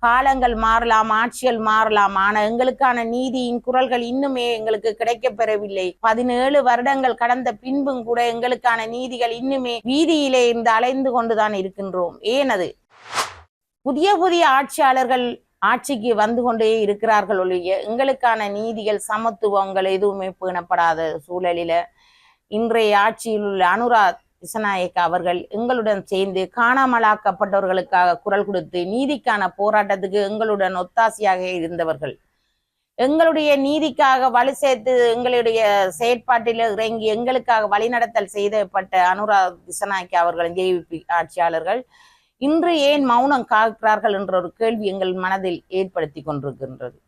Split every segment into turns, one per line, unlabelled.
காலங்கள் மாறலாம் ஆட்சிகள் மாறலாம். ஆனா எங்களுக்கான நீதியின் குரல்கள் இன்னுமே எங்களுக்கு கிடைக்க பெறவில்லை. பதினேழு வருடங்கள் கடந்த பின்பும் கூட எங்களுக்கான நீதிகள் இன்னுமே வீதியிலே இருந்து அலைந்து கொண்டுதான் இருக்கின்றோம். ஏனது புதிய புதிய ஆட்சியாளர்கள் ஆட்சிக்கு வந்து கொண்டே இருக்கிறார்கள் ஒழிய எங்களுக்கான நீதிகள் சமத்துவங்கள் எதுவுமே பேணப்படாத சூழலில இன்றைய ஆட்சியில் உள்ள அனுராத் திசநாயக்க அவர்கள் எங்களுடன் சேர்ந்து காணாமலாக்கப்பட்டவர்களுக்காக குரல் கொடுத்து நீதிக்கான போராட்டத்துக்கு எங்களுடன் ஒத்தாசையாக இருந்தவர்கள். எங்களுடைய நீதிக்காக வலு சேர்த்து எங்களுடைய செயற்பாட்டில் இறங்கி எங்களுக்காக வழிநடத்தல் செய்தப்பட்ட அனுரா திசநாயக்க அவர்கள் ஜேவிபி ஆட்சியாளர்கள் இன்று ஏன் மௌனம் காக்கிறார்கள் என்ற ஒரு கேள்வி எங்கள் மனதில் ஏற்படுத்தி கொண்டிருக்கின்றது.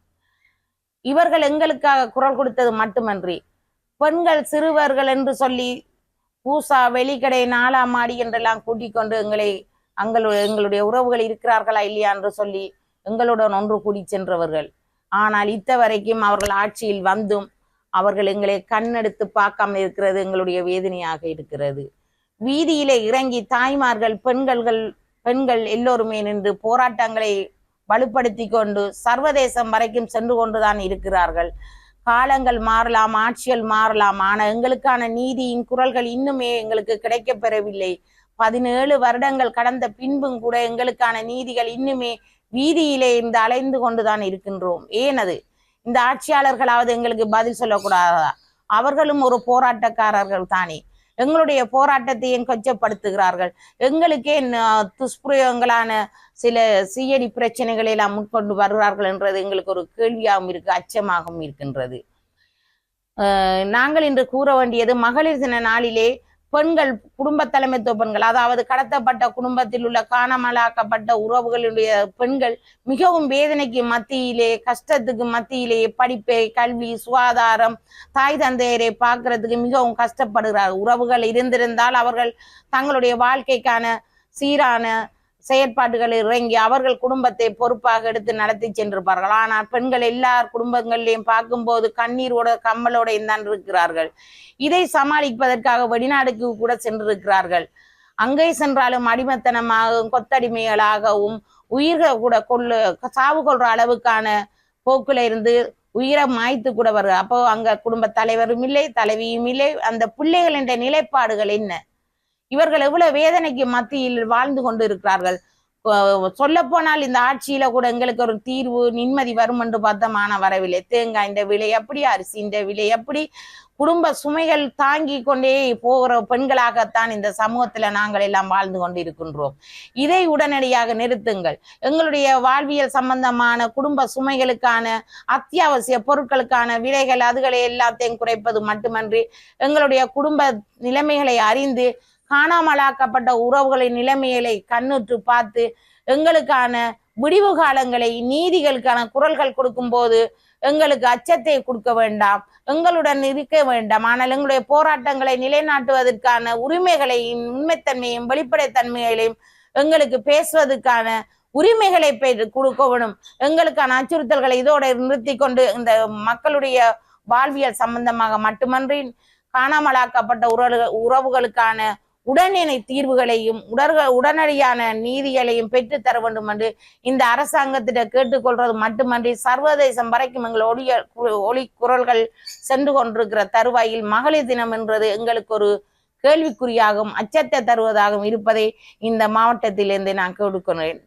இவர்கள் எங்களுக்காக குரல் கொடுத்தது மட்டுமன்றி பெண்கள் சிறுவர்கள் என்று சொல்லி பூசா வெளிக்கடை நாலாம் மாடி என்றெல்லாம் கூட்டிக் கொண்டு எங்களை அங்களுடைய எங்களுடைய உறவுகள் இருக்கிறார்களா இல்லையா என்று சொல்லி எங்களுடன் ஒன்று கூடி சென்றவர்கள். ஆனால் இத்த வரைக்கும் அவர்கள் ஆட்சியில் வந்தும் அவர்கள் எங்களை கண்ணெடுத்து பார்க்காம இருக்கிறது எங்களுடைய வேதனையாக இருக்கிறது. வீதியிலே இறங்கி தாய்மார்கள் பெண்கள்கள் பெண்கள் எல்லோருமே நின்று போராட்டங்களை வலுப்படுத்தி கொண்டு சர்வதேசம் வரைக்கும் சென்று கொண்டுதான் இருக்கிறார்கள். காலங்கள் மாறலாம் ஆட்சிகள் மாறலாம். ஆனா எங்களுக்கான நீதியின் குரல்கள் இன்னுமே எங்களுக்கு கிடைக்கப்பெறவில்லை. பதினேழு வருடங்கள் கடந்த பின்பும் கூட எங்களுக்கான நீதிகள் இன்னுமே வீதியிலே இருந்து அலைந்து கொண்டுதான் இருக்கின்றோம். ஏனது இந்த ஆட்சியாளர்களாவது எங்களுக்கு பதில் சொல்லக்கூடாதா? அவர்களும் ஒரு போராட்டக்காரர்கள் தானே. எங்களுடைய போராட்டத்தையும் கொச்சப்படுத்துகிறார்கள் எங்களுக்கே துஷ்பிரயோகங்களான சில சீயடி பிரச்சனைகளை எல்லாம் முன்கொண்டு வருகிறார்கள் என்றது எங்களுக்கு ஒரு கேள்வியாகவும் இருக்கு அச்சமாகவும் இருக்கின்றது. நாங்கள் இன்று கூற வேண்டியது மகளிர் தின நாளிலே பெண்கள் குடும்ப தலைமைத்துவ பெண்கள் அதாவது கடத்தப்பட்ட குடும்பத்தில் உள்ள காணாமலாக்கப்பட்ட உறவுகளுடைய பெண்கள் மிகவும் வேதனைக்கு மத்தியிலே கஷ்டத்துக்கு மத்தியிலே படிப்பை கல்வி சுகாதாரம் தாய் தந்தையரை பார்க்கறதுக்கு மிகவும் கஷ்டப்படுகிறார். உறவுகள் இருந்திருந்தால் அவர்கள் தங்களுடைய வாழ்க்கைக்கான சீரான செயற்பாடுகள் இறங்கி அவர்கள் குடும்பத்தை பொறுப்பாக எடுத்து நடத்தி சென்றிருப்பார்கள். ஆனால் பெண்கள் எல்லார் குடும்பங்களிலையும் பார்க்கும்போது கண்ணீரோட கம்மலோட தான் இருக்கிறார்கள் இதை சமாளிப்பதற்காக வெளிநாடுக்கு கூட சென்றிருக்கிறார்கள். அங்கே சென்றாலும் அடிமத்தனமாகவும் கொத்தடிமைகளாகவும் உயிர்கள் கூட கொள்ளு சாவு கொள்ற அளவுக்கான போக்குல இருந்து உயிரை மாய்த்து கூட வருது அப்போ அங்க குடும்ப தலைவரும் இல்லை தலைவியும் இல்லை. அந்த பிள்ளைகளின் நிலைப்பாடுகள் என்ன? இவர்கள் எவ்வளவு வேதனைக்கு மத்தியில் வாழ்ந்து கொண்டு இருக்கிறார்கள் சொல்ல போனால் இந்த ஆட்சியில கூட எங்களுக்கு ஒரு தீர்வு நிம்மதி வரும் என்று பார்த்தமான வரவில்லை. தேங்காய் இந்த விலை எப்படி அரிசி இந்த விலை எப்படி குடும்ப சுமைகள் தாங்கி கொண்டே போகிற பெண்களாகத்தான் இந்த சமூகத்துல நாங்கள் எல்லாம் வாழ்ந்து கொண்டிருக்கின்றோம். இதை உடனடியாக நிறுத்துங்கள். எங்களுடைய வாழ்வியல் சம்பந்தமான குடும்ப சுமைகளுக்கான அத்தியாவசிய பொருட்களுக்கான விலைகள் அதுகளை எல்லாத்தையும் குறைப்பது மட்டுமன்றி எங்களுடைய குடும்ப நிலைமைகளை அறிந்து காணாமலாக்கப்பட்ட உறவுகளின் நிலைமைகளை கண்ணுற்று பார்த்து எங்களுக்கான விடிவு காலங்களை நீதிகளுக்கான குரல்கள் கொடுக்கும்போது எங்களுக்கு அச்சத்தை கொடுக்க வேண்டாம் எங்களுடன் இருக்க வேண்டாம். ஆனால் எங்களுடைய போராட்டங்களை நிலைநாட்டுவதற்கான உரிமைகளையும் உண்மைத்தன்மையும் வெளிப்படைத்தன்மைகளையும் எங்களுக்கு பேசுவதற்கான உரிமைகளை பெற்று கொடுக்க வேணும். எங்களுக்கான அச்சுறுத்தல்களை இதோட நிறுத்தி கொண்டு இந்த மக்களுடைய வாழ்வியல் சம்பந்தமாக மட்டுமன்றி காணாமலாக்கப்பட்ட உறவு உறவுகளுக்கான உடனடி தீர்வுகளையும் உடற்க உடனடியான நீதிகளையும் பெற்றுத்தர வேண்டும் என்று இந்த அரசாங்கத்திட்ட கேட்டுக்கொள்றது மட்டுமன்றி சர்வதேசம் வரைக்கும் எங்கள் ஒளிய ஒளி குரல்கள் சென்று கொண்டிருக்கிற தருவாயில் மகளிர் தினம் என்றது எங்களுக்கு ஒரு கேள்விக்குறியாகவும் அச்சத்தை தருவதாகவும் இருப்பதை இந்த மாவட்டத்திலிருந்து நான் கேட்டுக்கொண்டேன்